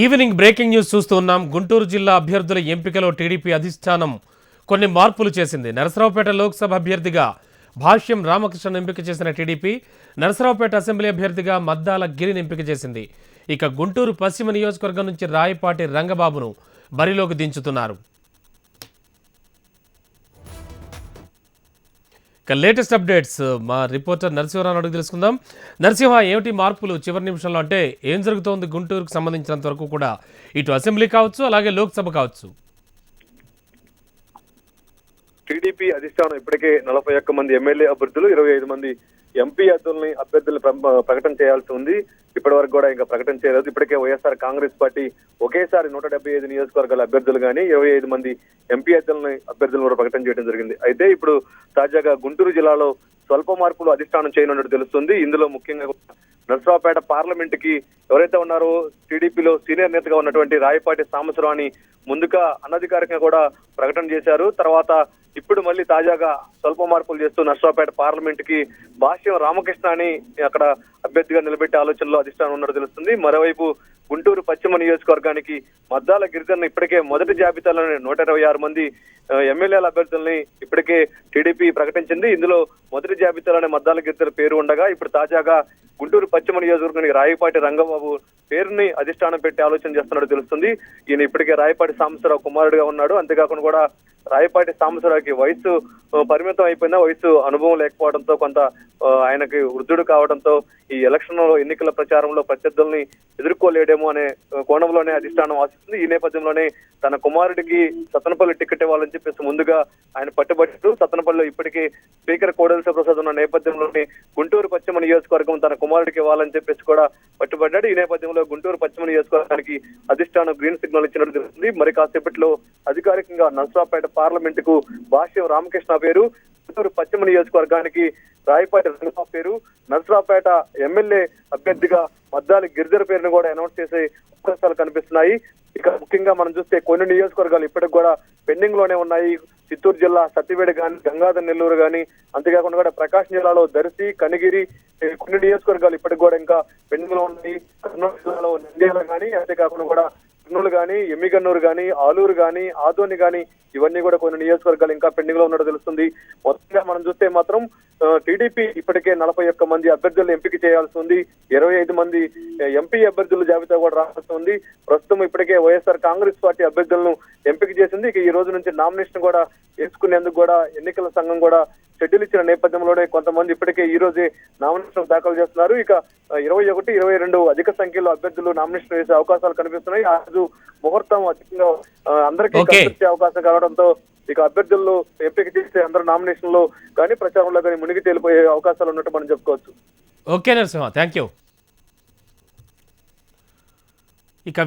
Evening breaking news చూస్తూ ఉన్నాం. గుంటూరు జిల్లా అభ్యర్థుల ఎంపికలో టీడీపీ అధిష్టానం కొన్ని మార్పులు చేసింది. నరసరావుపేట లోక్సభ అభ్యర్థిగా భాష్యం రామకృష్ణ ఎంపిక చేసిన టీడీపీ నరసరావుపేట అసెంబ్లీ అభ్యర్థిగా మద్దాల గిరిని ఎంపిక చేసింది. ఇక గుంటూరు పశ్చిమ నియోజకవర్గం నుంచి రాయపాటి రంగబాబును బరిలోకి దించుతున్నారు. ఇక లేటెస్ట్ అప్డేట్స్ మా రిపోర్టర్ నరసింహరావు అడుగు తెలుసుకుందాం. నరసింహ ఏమిటి మార్పులు చివరి నిమిషంలో? అంటే ఏం జరుగుతోంది గుంటూరుకు సంబంధించినంత వరకు కూడా? ఇటు అసెంబ్లీ కావచ్చు అలాగే లోక్సభ కావచ్చు. టీడీపీ అధిష్టానం ఇప్పటికే నలభై ఒక్క మంది ఎమ్మెల్యే అభ్యర్థులు ఇరవై ఐదు మంది ఎంపీ అభ్యర్థుల్ని అభ్యర్థులు ప్రకటన చేయాల్సి ఉంది. ఇప్పటి వరకు కూడా ఇంకా ప్రకటన చేయలేదు. ఇప్పటికే వైఎస్ఆర్ కాంగ్రెస్ పార్టీ ఒకేసారి నూట డెబ్బై ఐదు నియోజకవర్గాల అభ్యర్థులు కానీ ఇరవై ఐదు మంది ఎంపీ అభ్యర్థులని అభ్యర్థులను కూడా ప్రకటన చేయడం జరిగింది. అయితే ఇప్పుడు తాజాగా గుంటూరు జిల్లాలో స్వల్ప మార్పులు అధిష్టానం చేయనున్నట్టు తెలుస్తుంది. ఇందులో ముఖ్యంగా నర్సరావుపేట పార్లమెంట్కి ఎవరైతే ఉన్నారో టీడీపీలో సీనియర్ నేతగా ఉన్నటువంటి రాయపాటి సాంబశివరావుని ముందుగా అనధికారికంగా కూడా ప్రకటన చేశారు. తర్వాత ఇప్పుడు మళ్ళీ తాజాగా స్వల్ప మార్పులు చేస్తూ నర్సరావుపేట పార్లమెంట్కి భాష్యం రామకృష్ణ అని అక్కడ అభ్యర్థిగా నిలబెట్టే ఆలోచనలో అధిష్టానం ఉన్నట్టు తెలుస్తుంది. మరోవైపు గుంటూరు పశ్చిమ నియోజకవర్గానికి మద్దాల గిరిజన ఇప్పటికే మొదటి జాబితాలోనే నూట ఇరవై ఆరు మంది ఎమ్మెల్యేల అభ్యర్థుల్ని ఇప్పటికే టీడీపీ ప్రకటించింది. ఇందులో మొదటి జాబితాలోనే మద్దాల గిరిజన పేరు ఉండగా ఇప్పుడు తాజాగా గుంటూరు పశ్చిమ నియోజకవర్గానికి రాయపాటి రంగబాబు పేరుని అధిష్టానం పెట్టి ఆలోచన చేస్తున్నట్టు తెలుస్తుంది. ఈయన ఇప్పటికే రాయపాటి సాంబశ్వరరావు కుమారుడిగా ఉన్నాడు. అంతేకాకుండా కూడా రాయపాటి సాంబశివరావుకి వయసు పరిమితం అయిపోయినా వయసు అనుభవం లేకపోవడంతో కొంత ఆయనకి వృద్ధుడు కావడంతో ఈ ఎలక్షన్లో ఎన్నికల ప్రచారంలో ప్రత్యర్థుల్ని ఎదుర్కోలేడేమో అనే కోణంలోనే అధిష్టానం ఆశిస్తుంది. ఈ నేపథ్యంలోనే తన కుమారుడికి సతనపల్లి టికెట్ ఇవ్వాలని చెప్పేసి ముందుగా ఆయన పట్టుబట్టారు సతనపల్లిలో ఇప్పటికే స్పీకర్ కోడెల ప్రసాద్ ఉన్న నేపథ్యంలోనే గుంటూరు పశ్చిమ నియోజకవర్గం తన కుమారుడికి ఇవ్వాలని చెప్పేసి కూడా పట్టుబడ్డాడు. ఈ నేపథ్యంలో గుంటూరు పశ్చిమ నియోజకవర్గానికి అధిష్టానం గ్రీన్ సిగ్నల్ ఇచ్చినట్టు తెలుస్తుంది. మరి కాసేపట్లో అధికారికంగా నర్సరావుపేట పార్లమెంట్కు భాష్యం రామకృష్ణ పేరు. చిత్తూరు పశ్చిమ నియోజకవర్గానికి రాయపాటి రంగరావు పేరు. నర్సరావుపేట ఎమ్మెల్యే అభ్యర్థిగా మద్దాలి గిరిజర పేరును కూడా అనౌన్స్ చేసే అవకాశాలు కనిపిస్తున్నాయి. ఇక ముఖ్యంగా మనం చూస్తే కొన్ని నియోజకవర్గాలు ఇప్పటికి కూడా పెండింగ్లోనే ఉన్నాయి. చిత్తూరు జిల్లా సత్యవేడ గాని గంగాధర్ నెల్లూరు గాని అంతేకాకుండా కూడా ప్రకాశం జిల్లాలో దర్శి కనిగిరి కొన్ని నియోజకవర్గాలు ఇప్పటికి కూడా ఇంకా పెండింగ్లో ఉన్నాయి. కర్నూలు జిల్లాలో నంద్యాల గాని అంతేకాకుండా కూడా కర్నూలు కానీ ఎమ్మిగన్నూరు కానీ ఆలూరు కానీ ఆదోని కానీ ఇవన్నీ కూడా కొన్ని నియోజకవర్గాలు ఇంకా పెండింగ్లో ఉన్నట్టు తెలుస్తుంది. మొత్తంగా మనం చూస్తే మాత్రం టీడీపీ ఇప్పటికే నలభై ఒక్క మంది అభ్యర్థులను ఎంపిక చేయాల్సి ఉంది. ఇరవై ఐదు మంది ఎంపీ అభ్యర్థుల జాబితా కూడా రావాల్సి ఉంది. ప్రస్తుతం ఇప్పటికే వైఎస్ఆర్ కాంగ్రెస్ పార్టీ అభ్యర్థులను ఎంపిక చేసింది. ఇక ఈ రోజు నుంచి నామినేషన్ కూడా వేసుకునేందుకు కూడా ఎన్నికల సంఘం కూడా షెడ్యూల్ ఇచ్చిన నేపథ్యంలోనే కొంతమంది ఇప్పటికే ఈ రోజే నామినేషన్ దాఖలు చేస్తున్నారు. ఇక ఇరవై ఒకటి ఇరవై రెండు అధిక సంఖ్యలో అభ్యర్థులు నామినేషన్ వేసే అవకాశాలు కనిపిస్తున్నాయి. ఆ రోజు ముహూర్తం అధికంగా అందరికీ వచ్చే అవకాశం కావడంతో ఇక అభ్యర్థుల్లో ఎంపిక చేస్తే అందరూ నామినేషన్లో కానీ ప్రచారంలో కానీ మునిగి తేలిపోయే అవకాశాలు ఉన్నట్టు మనం చెప్పుకోవచ్చు. ఓకే నరసింహ. థ్యాంక్ యూ ఇక